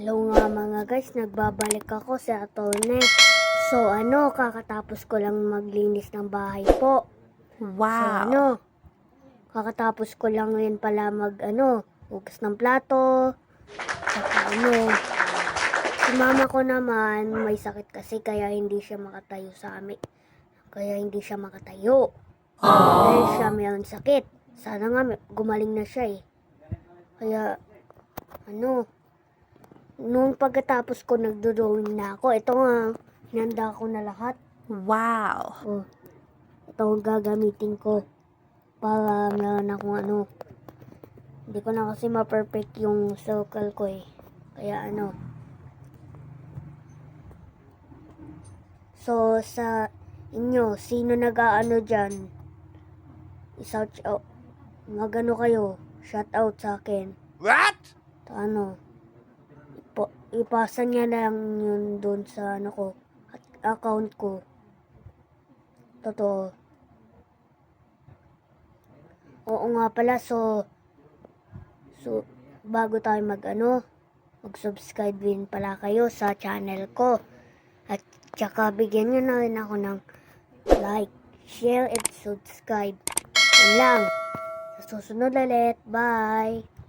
Hello nga mga guys, nagbabalik ako sa atone. So ano, kakatapos ko lang maglinis ng bahay po. So Wow. ano, kakatapos ko lang ngayon pala mag ano, hugas ng plato. Saka ano, si mama ko naman may sakit kasi kaya hindi siya makatayo sa amin. Kaya hindi siya makatayo. Dahil siya mayroon sakit. Sana nga gumaling na siya eh. Kaya, ano, nung pagkatapos ko nagdo-drawing na ako, ito nga, hinanda ko na lahat. Wow. Oh, ito ang gagamitin ko para meron akong ano. Hindi ko na kasi ma-perfect yung circle ko eh. Kaya ano. So, sa inyo, sino nag-aano dyan? I-shout out. Magano kayo? Shout out sa akin. What? ano, ipo, ipasa niya lang yun doon sa ano ko, account ko. Totoo. Oo nga pala, so, so, bago tayo mag ano, mag-subscribe din pala kayo sa channel ko. At tsaka bigyan nyo na rin ako ng like, share, and subscribe. Yan lang. Sa susunod ulit. Bye!